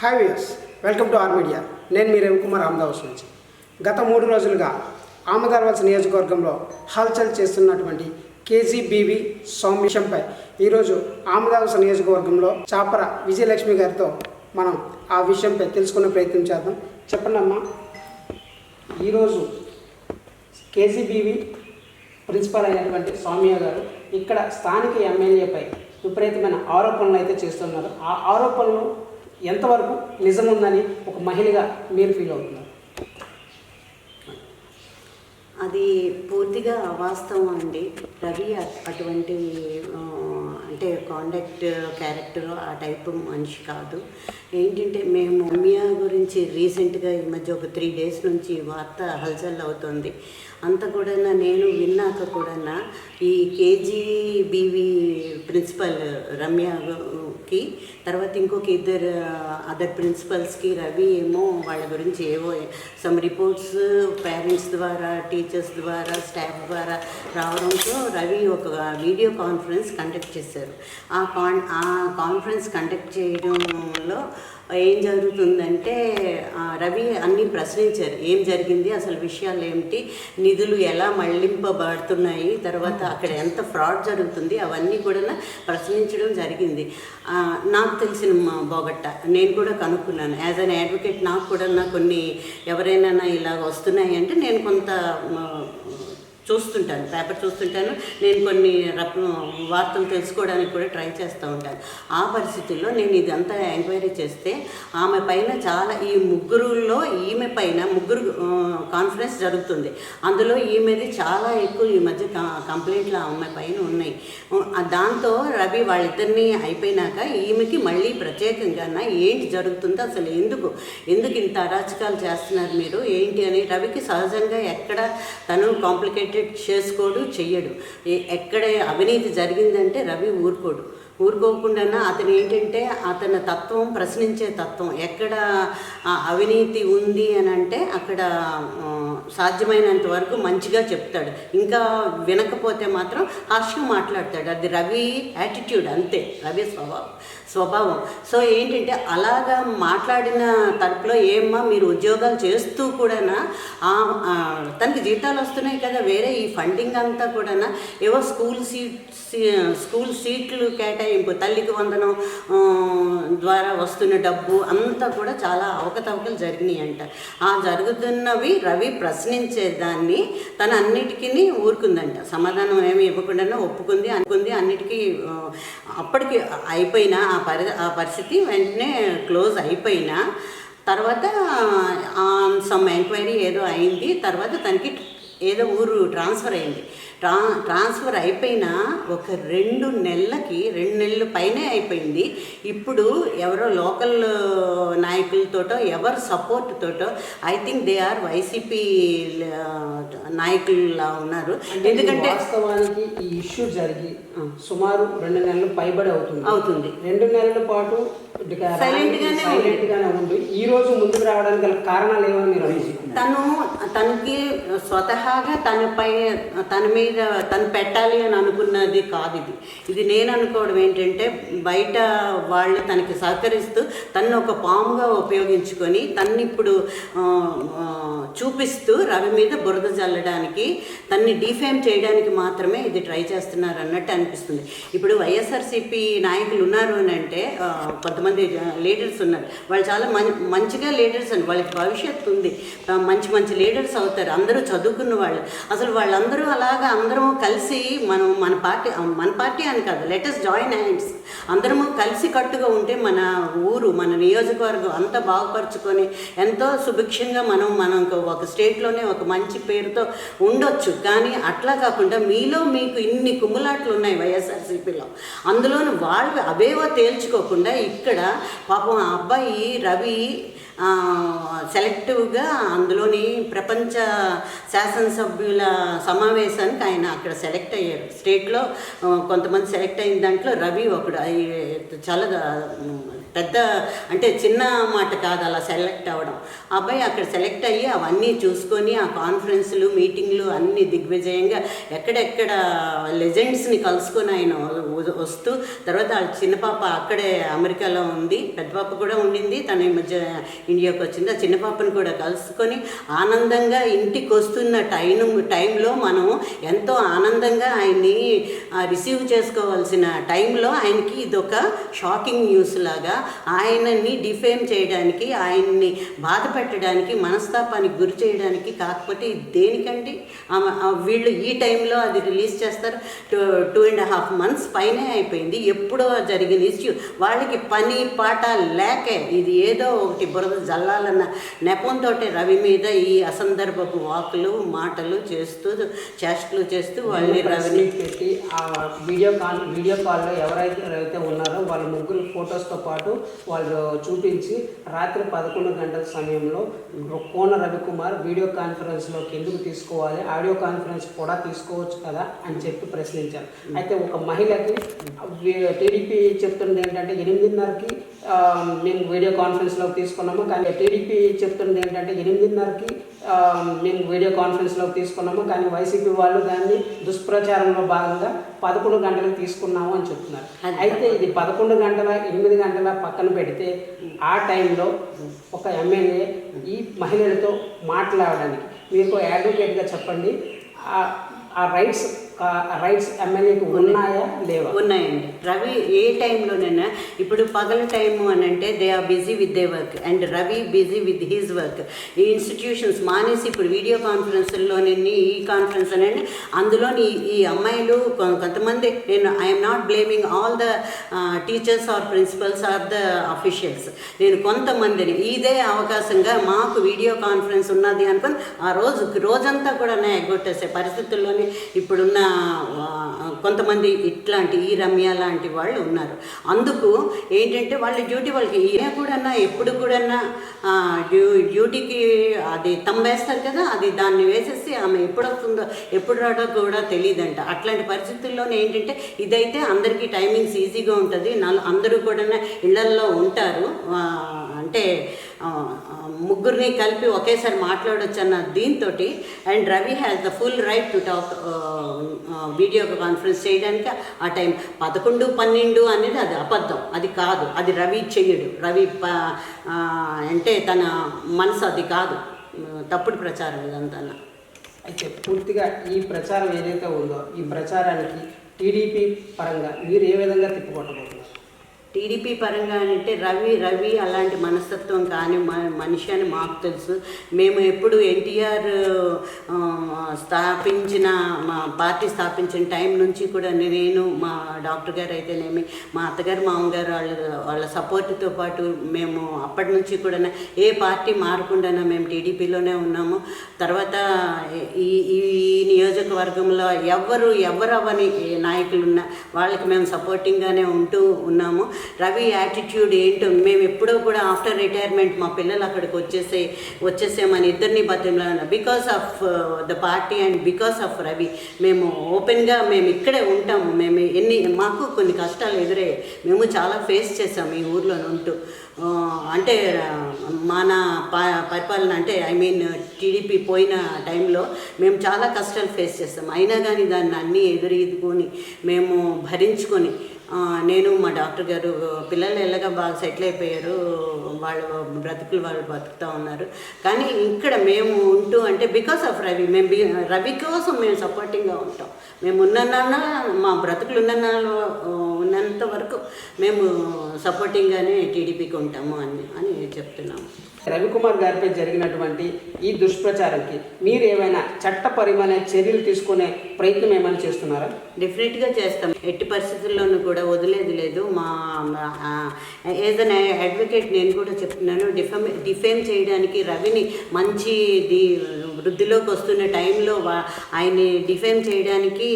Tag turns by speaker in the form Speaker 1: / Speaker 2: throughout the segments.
Speaker 1: Hi views welcome to R media నేను మీ రవికుమార్ అహ్మదాబాద్ నుంచి. గత మూడు రోజులుగా ఆమదార్వల్స్ నియోజకవర్గంలో హల్చల్ చేస్తున్నటువంటి కేజీబీవి సౌమ్యంపై ఈరోజు ఆమదార్వల్స్ నియోజకవర్గంలో చాపర విజయలక్ష్మి గారితో మనం ఆ విషయంపై తెలుసుకునే ప్రయత్నం చేద్దాం. చెప్పండి అమ్మా. ఈరోజు కేజీబీవి ప్రిన్సిపల్ అయినటువంటి సౌమ్య గారు ఇక్కడ స్థానిక ఎమ్మెల్యేపై విపరీతమైన ఆరోపణలు అయితే చేస్తున్నారు. ఆ ఆరోపణలు ఎంతవరకు నిజముందని ఒక మహిళగా మీరు ఫీల్ అవుతున్నారు?
Speaker 2: అది పూర్తిగా అవాస్తవం అండి. రవి అటువంటి అంటే కాండక్ట్ క్యారెక్టర్ ఆ టైప్ మనిషి కాదు. ఏంటంటే మేము రమ్య గురించి రీసెంట్గా ఈ మధ్య ఒక త్రీ డేస్ నుంచి వార్త హల్చల్ అవుతుంది. అంత కూడా నేను విన్నాక కూడా ఈ కేజీబీవి ప్రిన్సిపల్ రమ్యకి తర్వాత ఇంకొక ఇద్దరు అదర్ ప్రిన్సిపల్స్కి రవి ఏమో వాళ్ళ గురించి ఏవో సమ్ రిపోర్ట్స్ పేరెంట్స్ ద్వారా టీచర్స్ ద్వారా స్టాఫ్ ద్వారా రావడంతో రవి ఒక వీడియో కాన్ఫరెన్స్ కండక్ట్ చేశారు. ఆ కాన్ ఆ కాన్ఫరెన్స్ కండక్ట్ చేయడంలో ఏం జరుగుతుందంటే రవి అన్నీ ప్రశ్నించారు. ఏం జరిగింది? అసలు విషయాలు ఏమిటి? నిధులు ఎలా మళ్ళింపబడుతున్నాయి? తర్వాత అక్కడ ఎంత ఫ్రాడ్ జరుగుతుంది? అవన్నీ కూడా ప్రశ్నించడం జరిగింది. నాకు తెలిసిన మా బోగట్ట నేను కూడా కనుక్కున్నాను. యాజ్ అన్ అడ్వకేట్ నాకు కూడా నా కొన్ని ఎవరైనా ఇలా వస్తున్నాయి అంటే నేను కొంత చూస్తుంటాను పేపర్ చూస్తుంటాను. నేను కొన్ని రక వార్తలు తెలుసుకోవడానికి కూడా ట్రై చేస్తూ ఉంటాను. ఆ పరిస్థితుల్లో నేను ఇదంతా ఎంక్వైరీ చేస్తే ఆమె పైన చాలా ఈ ముగ్గురులో ఈమె పైన ముగ్గురు కాన్ఫిడెన్స్ కాన్ఫరెన్స్ జరుగుతుంది. అందులో ఈమెది చాలా ఎక్కువ ఈ మధ్య క- కంప్లైంట్లు ఆమె పైన ఉన్నాయి. దాంతో రవి వాళ్ళిద్దరిని అయిపోయినాక ఈమెకి మళ్ళీ ప్రత్యేకంగా ఏంటి జరుగుతుందో అసలు ఎందుకు ఎందుకు ఇంత అరాచకాలు చేస్తున్నారు మీరు ఏంటి అని రవికి సహజంగా ఎక్కడ తను కాంప్లికేటెడ్ చేసుకోడు చెయ్యడు. ఎక్కడ అవినీతి జరిగిందంటే రవి ఊరుకోడు. ఊరుకోకుండా అతను ఏంటంటే అతని తత్వం ప్రశ్నించే తత్వం. ఎక్కడ అవినీతి ఉంది అని అంటే అక్కడ సాధ్యమైనంత వరకు మంచిగా చెప్తాడు. ఇంకా వినకపోతే మాత్రం హార్ష్గా మాట్లాడతాడు. అది రవి యాటిట్యూడ్ అంతే. రవి స్వభావం. స్వభావం. సో ఏంటంటే అలాగా మాట్లాడిన తరపులో ఏమ్మా మీరు ఉద్యోగాలు చేస్తూ కూడా తనకి జీతాలు వస్తున్నాయి కదా వేరే ఈ ఫండింగ్ అంతా కూడా ఏవో స్కూల్ సీట్ స్కూల్ సీట్లు కేటాయింపు తల్లికి వందనం ద్వారా వస్తున్న డబ్బు అంతా కూడా చాలా అవకతవకలు జరిగినాయి అంట ఆ జరుగుతున్నవి రవి ప్రశ్నించేదాన్ని తన అన్నిటికీ ఊరుకుందంట. సమాధానం ఏమి ఇవ్వకుండా ఒప్పుకుంది అనుకుంది అన్నిటికీ అప్పటికి అయిపోయినా ఆ పరి ఆ పరిస్థితి వెంటనే క్లోజ్ అయిపోయినా తర్వాత సమ్ ఎంక్వైరీ ఏదో అయింది తర్వాత తనకి ఏదో ఊరు ట్రాన్స్ఫర్ అయింది. ట్రా ట్రాన్స్ఫర్ అయిపోయినా ఒక రెండు నెలలకి రెండు నెలల పైనే అయిపోయింది. ఇప్పుడు ఎవరో లోకల్ నాయకులతోటో ఎవరు support తోటో I think they are YCP నాయకుల్లా ఉన్నారు. ఎందుకంటే
Speaker 1: వాస్తవానికి ఈ ఇష్యూ జరిగి సుమారు రెండు నెలలు పైబడి అవుతుంది.
Speaker 2: అవుతుంది.
Speaker 1: రెండు నెలల పాటు సైలెంట్ గానే ఈ రోజు ముందుకు రావడానికి గల కారణాలు ఏమని మీరు అనుకుంటున్నారు
Speaker 2: తను తనకి తరహాగా తనపై తన మీద తను పెట్టాలి అని అనుకున్నది కాదు ఇది. ఇది నేను అనుకోవడం ఏంటంటే బయట వాళ్ళు తనకి సహకరిస్తూ తను ఒక పాముగా ఉపయోగించుకొని తన్ని ఇప్పుడు చూపిస్తూ రవి మీద బురద జల్లడానికి తన్ని డిఫేమ్ చేయడానికి మాత్రమే ఇది ట్రై చేస్తున్నారు అన్నట్టు అనిపిస్తుంది. ఇప్పుడు వైఎస్ఆర్సీపీ నాయకులు ఉన్నారు అని అంటే కొంతమంది లీడర్స్ ఉన్నారు. వాళ్ళు చాలా మంచిగా లీడర్స్ అండి. వాళ్ళకి భవిష్యత్తు ఉంది. మంచి మంచి లీడర్స్ అవుతారు. అందరూ చదువుకున్న వాళ్ళు. అసలు వాళ్ళందరూ అలాగా అందరము కలిసి మనం మన పార్టీ మన పార్టీ అని కాదు. లెటెస్ట్ జాయిన్ హ్యాండ్స్ అందరము కలిసి కట్టుగా ఉంటే మన ఊరు మన నియోజకవర్గం అంతా బాగుపరుచుకొని ఎంతో సుభిక్షంగా మనం మనం ఒక స్టేట్లోనే ఒక మంచి పేరుతో ఉండొచ్చు. కానీ అట్లా కాకుండా మీలో మీకు ఇన్ని కుమ్ములాట్లు ఉన్నాయి వైఎస్ఆర్సీపీలో. అందులోని వాళ్ళు అవేవో తేల్చుకోకుండా ఇక్కడ పాపం ఆ అబ్బాయి రవి సెలెక్టివ్గా అందులోని ప్రపంచ శాసన శాసనసభ్యుల సమావేశానికి ఆయన అక్కడ సెలెక్ట్ అయ్యారు. స్టేట్లో కొంతమంది సెలెక్ట్ అయిన దాంట్లో రవి ఒకడు చాలా పెద్ద అంటే చిన్న మాట కాదు అలా సెలెక్ట్ అవ్వడం. అబ్బాయి అక్కడ సెలెక్ట్ అయ్యి అవన్నీ చూసుకొని ఆ కాన్ఫరెన్స్లు మీటింగ్లు అన్ని దిగ్విజయంగా ఎక్కడెక్కడ లెజెండ్స్ని కలుసుకొని ఆయన వస్తూ తర్వాత వాళ్ళ చిన్న పాప అక్కడే అమెరికాలో ఉంది పెద్ద పాప కూడా ఉండింది తన ఈ మధ్య ఇండియాకి వచ్చింది. ఆ చిన్న పాపను కూడా కలుసుకొని ఆనందంగా ఇంటికి వస్తున్న టైం టైంలో మనం ఎంతో ఆనందంగా ఆయన్ని రిసీవ్ చేసుకోవాల్సిన టైంలో ఆయనకి ఇదొక షాకింగ్ న్యూస్ లాగా ఆయనని డిఫేమ్ చేయడానికి ఆయన్ని బాధ పెట్టడానికి మనస్తాపానికి గురి చేయడానికి కాకపోతే దేనికండి? వీళ్ళు ఈ టైంలో అది రిలీజ్ చేస్తారు. Two two and half months పైనే అయిపోయింది. ఎప్పుడో జరిగిన ఇష్యూ. వాళ్ళకి పని పాట లేకే ఇది ఏదో ఒకటి బురద జల్లాలన్న నెపంతో రవి మీద ఈ అసందర్భపు వాకులు మాటలు చేస్తూ చేష్టలు చేస్తూ వాళ్ళని రవిని
Speaker 1: పెట్టి ఆ వీడియో కాల్ వీడియో కాల్లో ఎవరైతే అయితే ఉన్నారో వాళ్ళ ముగ్గురు ఫొటోస్తో పాటు వాళ్ళు చూపించి రాత్రి పదకొండు గంటల సమయంలో కోన రవికుమార్ వీడియో కాన్ఫరెన్స్లోకి ఎందుకు తీసుకోవాలి? ఆడియో కాన్ఫరెన్స్ కూడా తీసుకోవచ్చు కదా అని చెప్పి ప్రశ్నించారు. అయితే ఒక మహిళకి టీడీపీ చెప్తుంది ఏంటంటే ఎనిమిదిన్నరకి మేము వీడియో కాన్ఫరెన్స్లోకి తీసుకున్నాము. కానీ టీడీపీ చెప్తుంది ఏంటంటే ఎనిమిదిన్నరకి మేము వీడియో కాన్ఫరెన్స్లోకి తీసుకున్నాము. కానీ వైసీపీ వాళ్ళు దాన్ని దుష్ప్రచారంలో భాగంగా పదకొండు గంటలకు తీసుకున్నాము అని చెప్తున్నారు. అయితే ఇది పదకొండు గంటల ఎనిమిది గంటల పక్కన పెడితే ఆ టైంలో ఒక ఎమ్మెల్యే ఈ మహిళలతో మాట్లాడడానికి. మీరు అడ్వకేట్గా చెప్పండి. ఆ- రైట్స్ రైట్స్ ఎమ్మెల్యేకి ఉన్నాయా? లేవా?
Speaker 2: ఉన్నాయండి. రవి ఏ టైంలోనైనా ఇప్పుడు పగల టైము అని అంటే they are busy with the work and Ravi busy with his work ఈ ఇన్స్టిట్యూషన్స్ మానేసి ఇప్పుడు వీడియో కాన్ఫరెన్స్లోని ఈ కాన్ఫరెన్స్ అని అందులోని ఈ- అమ్మాయిలు కొంతమంది నేను I'm not blaming all the teachers or principals or the officials నేను కొంతమందిని ఇదే అవకాశంగా మాకు వీడియో కాన్ఫరెన్స్ ఉన్నది అనుకుని ఆ రోజు రోజంతా కూడా నేను ఎగ్గొట్టేసే పరిస్థితుల్లోనే ఇప్పుడున్న కొంతమంది ఇట్లాంటి ఈ రమ్య లాంటి వాళ్ళు ఉన్నారు. అందుకు ఏంటంటే వాళ్ళ డ్యూటీ వాళ్ళకి ఏ కూడా ఎప్పుడు కూడా డ్యూ డ్యూటీకి అది తంబేస్తారు కదా అది దాన్ని వేసేసి ఆమె ఎప్పుడు వస్తుందో ఎప్పుడు రాడో కూడా తెలియదంట అట్లాంటి పరిస్థితుల్లోనే ఏంటంటే ఇదైతే అందరికీ టైమింగ్స్ ఈజీగా ఉంటుంది. నల్ అందరూ కూడా ఇళ్ళల్లో ఉంటారు. అంటే ముగ్గురిని కలిపి ఒకేసారి మాట్లాడొచ్చు అన్న దీంతో and Ravi has the full right to talk video conference చేయడానికి ఆ టైం పదకొండు పన్నెండు అనేది అది అబద్ధం అది కాదు అది రవి చెయ్యడు. రవి అంటే తన మనసు అది కాదు తప్పుడు ప్రచారం ఇదంతా.
Speaker 1: అయితే పూర్తిగా ఈ ప్రచారం ఏదైతే ఉందో ఈ ప్రచారానికి టీడీపీ పరంగా మీరు ఏ విధంగా తిప్పుకొట్టబోతున్నారు?
Speaker 2: టీడీపీ పరంగా అంటే రవి రవి అలాంటి మనస్తత్వం కాని మనిషి అని మాకు తెలుసు. మేము ఎప్పుడు ఎన్టీఆర్ స్థాపించిన మా పార్టీ స్థాపించిన టైం నుంచి కూడా నేను మా డాక్టర్ గారు అయితేనేమి మా అత్తగారు మామగారు వాళ్ళ వాళ్ళ సపోర్ట్తో పాటు మేము అప్పటి నుంచి కూడా ఏ పార్టీ మారకుండా మేము టీడీపీలోనే ఉన్నాము. తర్వాత ఈ ఈ నియోజకవర్గంలో ఎవరు ఎవరు అవని నాయకులు ఉన్నా వాళ్ళకి మేము సపోర్టింగ్గానే ఉంటూ ఉన్నాము. రవి యాటిట్యూడ్ ఏంటో మేము ఎప్పుడో కూడా ఆఫ్టర్ రిటైర్మెంట్ మా పిల్లలు అక్కడికి వచ్చేసే వచ్చేసేమని ఇద్దరిని బతిమలా because of the party and because of Ravi మేము ఓపెన్గా మేము ఇక్కడే ఉంటాము. మేము ఎన్ని మాకు కొన్ని కష్టాలు ఎదురయ్యాయి మేము చాలా ఫేస్ చేసాము ఈ ఊర్లో ఉంటూ. అంటే మన ప పరిపాలన అంటే ఐ మీన్ టీడీపీ పోయిన టైంలో మేము చాలా కష్టాలు ఫేస్ చేస్తాం. అయినా కానీ దాన్ని అన్నీ ఎదురీదుకొని మేము భరించుకొని నేను మా డాక్టర్ గారు పిల్లలు ఎల్లగా బాగా సెటిల్ అయిపోయారు వాళ్ళు బ్రతుకులు వాళ్ళు బతుకుతూ ఉన్నారు. కానీ ఇక్కడ మేము ఉంటూ అంటే బికాస్ ఆఫ్ రవి మేము రవి కోసం మేము సపోర్టింగ్గా ఉంటాం. మేము ఉన్న మా బ్రతుకులు ఉన్న ఉన్నంత వరకు మేము సపోర్టింగ్గానే టీడీపీకి ఉంటాము అని అని చెప్తున్నాము.
Speaker 1: రవికుమార్ గారిపై జరిగినటువంటి ఈ దుష్ప్రచారంకి మీరు ఏమైనా చట్టపరమైన చర్యలు తీసుకునే ప్రయత్నం ఏమైనా చేస్తున్నారా?
Speaker 2: డెఫినెట్గా చేస్తాం. ఎట్టి పరిస్థితుల్లోనూ కూడా వదిలేది లేదు. మా ఏదైనా అడ్వకేట్ నేను కూడా చెప్తున్నాను డిఫెమ్ డిఫేమ్ చేయడానికి రవిని మంచి వృద్ధిలోకి వస్తున్న టైంలో ఆయన్ని డిఫేమ్ చేయడానికి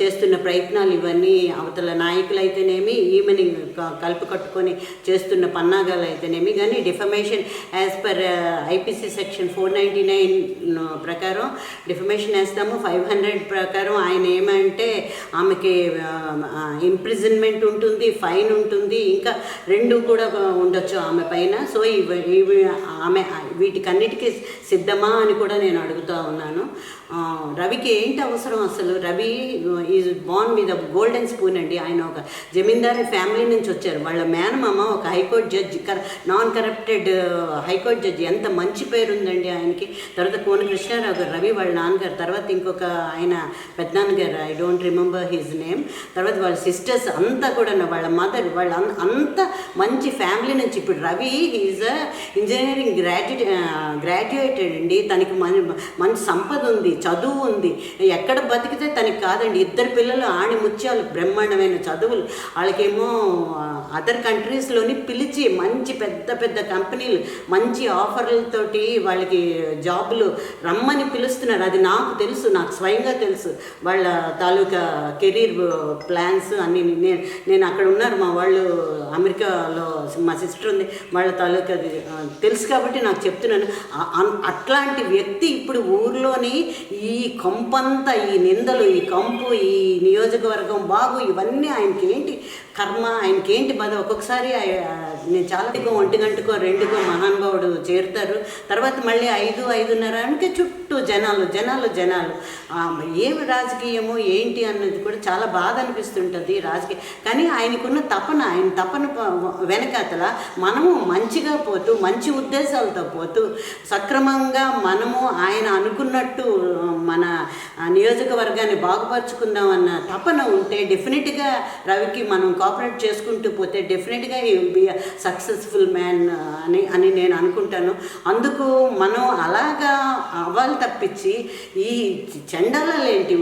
Speaker 2: చేస్తున్న ప్రయత్నాలు ఇవన్నీ అవతల నాయకులు అయితేనేమి ఈమెని కలుపు కట్టుకొని చేస్తున్న పన్నాగాలు అయితేనేమి కానీ defamation as per IPC section four ninety nine ప్రకారం డిఫమేషన్ వేస్తాము. ఫైవ్ హండ్రెడ్ ప్రకారం ఆయన ఏమంటే ఆమెకి ఇంప్రిజన్మెంట్ ఉంటుంది ఫైన్ ఉంటుంది ఇంకా రెండు కూడా ఉండొచ్చు ఆమె పైన. సో ఇవి ఇవి ఆమె వీటికన్నిటికీ సిద్ధమా అని కూడా నేను నేను అడుగుతూ ఉన్నాను. రవికి ఏంటి అవసరం అసలు? Ravi is born with golden spoon అండి. ఆయన ఒక జమీందారీ ఫ్యామిలీ నుంచి వచ్చారు. వాళ్ళ మేనమామ ఒక హైకోర్టు జడ్జి కర non corrupted high court judge. ఎంత మంచి పేరు ఉందండి ఆయనకి. తర్వాత కోన కృష్ణారావు గారు రవి వాళ్ళ నాన్నగారు. తర్వాత ఇంకొక ఆయన పెద్దనాన్నగారు I don't remember his name తర్వాత వాళ్ళ సిస్టర్స్ అంతా కూడా వాళ్ళ మదర్ వాళ్ళ అంత మంచి ఫ్యామిలీ నుంచి ఇప్పుడు Ravi is engineering graduate graduated అండి. తనకి మన మంచి సంపద ఉంది. చదువు ఉంది. ఎక్కడ బతికితే తనకి కాదండి. ఇద్దరు పిల్లలు ఆణి ముత్యాలు బ్రహ్మాండమైన చదువులు. వాళ్ళకేమో అదర్ కంట్రీస్లోని పిలిచి మంచి పెద్ద పెద్ద కంపెనీలు మంచి ఆఫర్లతోటి వాళ్ళకి జాబులు రమ్మని పిలుస్తున్నారు. అది నాకు తెలుసు నాకు స్వయంగా తెలుసు. వాళ్ళ తాలూకా కెరీర్ ప్లాన్స్ అన్నీ నేను నేను అక్కడ ఉన్నారు. మా వాళ్ళు అమెరికాలో మా సిస్టర్ ఉంది. వాళ్ళ తాలూకా అది, తెలుసు కాబట్టి నాకు చెప్తున్నాను. అట్లాంటి వ్యక్తి ఇప్పుడు ఊర్లోని ఈ కంపంతా ఈ నిందలు ఈ కంపు ఈ నియోజకవర్గం బాగు ఇవన్నీ ఆయనకి ఏంటి కర్మ ఆయనకి ఏంటి బాధ? ఒక్కొక్కసారి నేను చాలా ఒంటి గంటకో రెండుకో మహానుభావుడు చేరుతారు. తర్వాత మళ్ళీ ఐదు ఐదున్నరకి చుట్టూ జనాలు జనాలు జనాలు. ఏ ఏమి రాజకీయము ఏంటి అన్నది కూడా చాలా బాధ అనిపిస్తుంటుంది రాజకీయ. కానీ ఆయనకున్న తపన ఆయన తపన వెనకాతల మనము మంచిగా పోతూ మంచి ఉద్దేశాలతో పోతూ సక్రమంగా మనము ఆయన అనుకున్నట్టు మన నియోజకవర్గాన్ని బాగుపరుచుకుందాం అన్న తపన ఉంటే డెఫినెట్గా రవికి మనం కోఆపరేట్ చేసుకుంటూ పోతే డెఫినెట్గా ఈ విల్ బి సక్సెస్ఫుల్ మ్యాన్ అని అని నేను అనుకుంటాను. అందుకు మనం అలాగా అవ్వాలి తప్పించి ఈ చండాలేంటి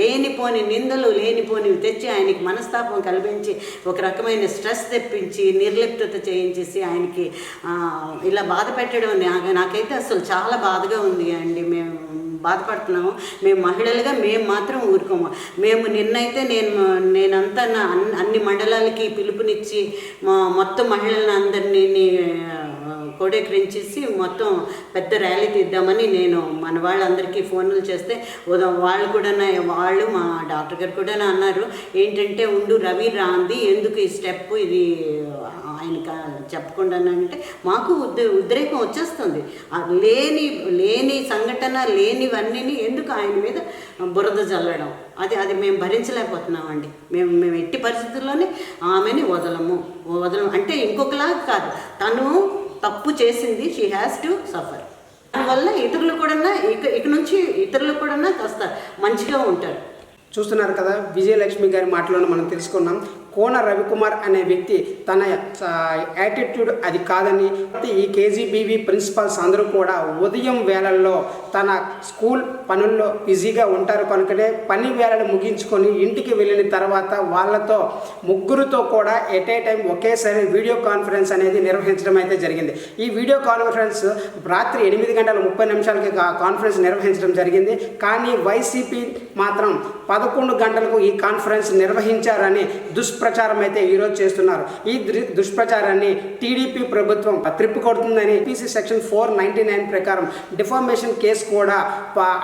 Speaker 2: లేనిపోని నిందలు లేనిపోనివి తెచ్చి ఆయనకి మనస్తాపం కల్పించి ఒక రకమైన స్ట్రెస్ తెప్పించి నిర్లిప్తత చేయించేసి ఆయనకి ఇలా బాధ పెట్టడం నాకైతే అసలు చాలా బాధగా ఉంది అండి. మేము బాధపడుతున్నాము. మేము మహిళలుగా మేము మాత్రం ఊరుకోము. మేము నిన్నైతే నేను నేనంతా నా అన్ని- అన్ని మండలాలకి పిలుపునిచ్చి మా మొత్తం మహిళలను అందరినీ కోడెక్రించేసి మొత్తం పెద్ద ర్యాలీ తీద్దామని నేను మన వాళ్ళందరికీ ఫోన్లు చేస్తే వాళ్ళు కూడా వాళ్ళు మా డాక్టర్ గారు కూడా అన్నారు ఏంటంటే ఉండు రవి రాంది ఎందుకు ఈ స్టెప్ ఇది ఆయన చెప్పకుండా అంటే మాకు ఉద్ ఉద్రేకం వచ్చేస్తుంది. లేని లేని సంఘటన లేనివన్నీ ఎందుకు ఆయన మీద బురద చల్లడం అది అది మేము భరించలేకపోతున్నామండి. మేము మేము ఎట్టి పరిస్థితుల్లోనే ఆమెని వదలము. వదలము అంటే ఇంకొకలాగా కాదు. తను తప్పు చేసింది షీ హ్యాస్ టు సఫర్ దానివల్ల ఇతరులు కూడా ఇక ఇక నుంచి ఇతరులు కూడా కాస్త మంచిగా ఉంటారు.
Speaker 1: చూస్తున్నారు కదా విజయలక్ష్మి గారి మాటలను మనం తెలుసుకున్నాం. కోన రవికుమార్ అనే వ్యక్తి తన యాటిట్యూడ్ అది కాదని ఈ కేజీబీవీ ప్రిన్సిపాల్స్ అందరూ కూడా ఉదయం వేళల్లో తన స్కూల్ పనుల్లో బిజీగా ఉంటారు కనుకనే పని వేళలు ముగించుకొని ఇంటికి వెళ్ళిన తర్వాత వాళ్ళతో ముగ్గురుతో కూడా ఎట్ ఏ టైం ఒకేసారి వీడియో కాన్ఫరెన్స్ అనేది నిర్వహించడం అయితే జరిగింది. ఈ వీడియో కాన్ఫరెన్స్ రాత్రి ఎనిమిది గంటల ముప్పై నిమిషాలకి కాన్ఫరెన్స్ నిర్వహించడం జరిగింది. కానీ వైసీపీ మాత్రం పదకొండు గంటలకు ఈ కాన్ఫరెన్స్ నిర్వహించారని దుష్ప్రచారం అయితే ఈరోజు చేస్తున్నారు. ఈ దుష్ప్రచారాన్ని టీడీపీ ప్రభుత్వం త్రిప్పు కొడుతుందని PC section four ninety nine ప్రకారం డిఫార్మేషన్ కేసు కూడా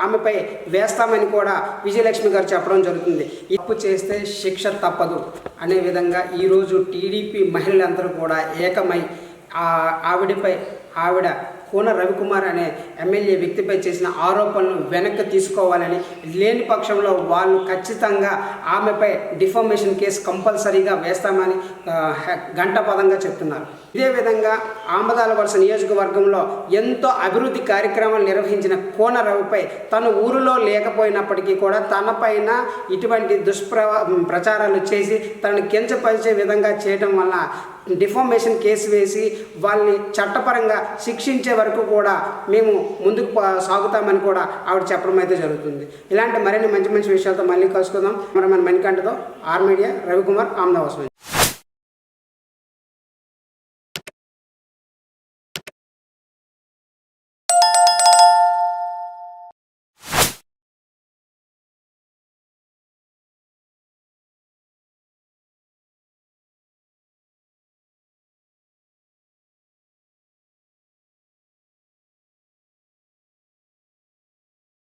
Speaker 1: ఆమెపై వేస్తామని కూడా విజయలక్ష్మి గారు చెప్పడం జరుగుతుంది. తప్పు చేస్తే శిక్ష తప్పదు. అనే విధంగా ఈరోజు టీడీపీ మహిళలందరూ కూడా ఏకమై ఆ ఆవిడపై ఆవిడ కోన రవికుమార్ అనే ఎమ్మెల్యే వ్యక్తిపై చేసిన ఆరోపణలు వెనక్కి తీసుకోవాలని లేని పక్షంలో వాళ్ళు ఖచ్చితంగా ఆమెపై డిఫర్మేషన్ కేసు కంపల్సరీగా వేస్తామని ఆ, గంటపదంగా చెప్తున్నారు. ఇదే విధంగా ఆమదాల వలస నియోజకవర్గంలో ఎంతో అభివృద్ధి కార్యక్రమాలు నిర్వహించిన కోన రవిపై తను ఊరిలో లేకపోయినప్పటికీ కూడా తనపైన ఇటువంటి దుష్ప్ర ప్రచారాలు చేసి తనను కించపరిచే విధంగా చేయడం వల్ల డిఫార్మేషన్ కేసు వేసి వాళ్ళని చట్టపరంగా శిక్షించే వరకు కూడా మేము ముందుకు పా- సాగుతామని కూడా ఆవిడ చెప్పడం అయితే జరుగుతుంది. ఇలాంటి మరిన్ని మంచి మంచి విషయాలతో మళ్ళీ కలుసుకుందాం. మరి మన మణికంఠతో ఆర్ మీడియా రవికుమార్ ఆమ్దావాసం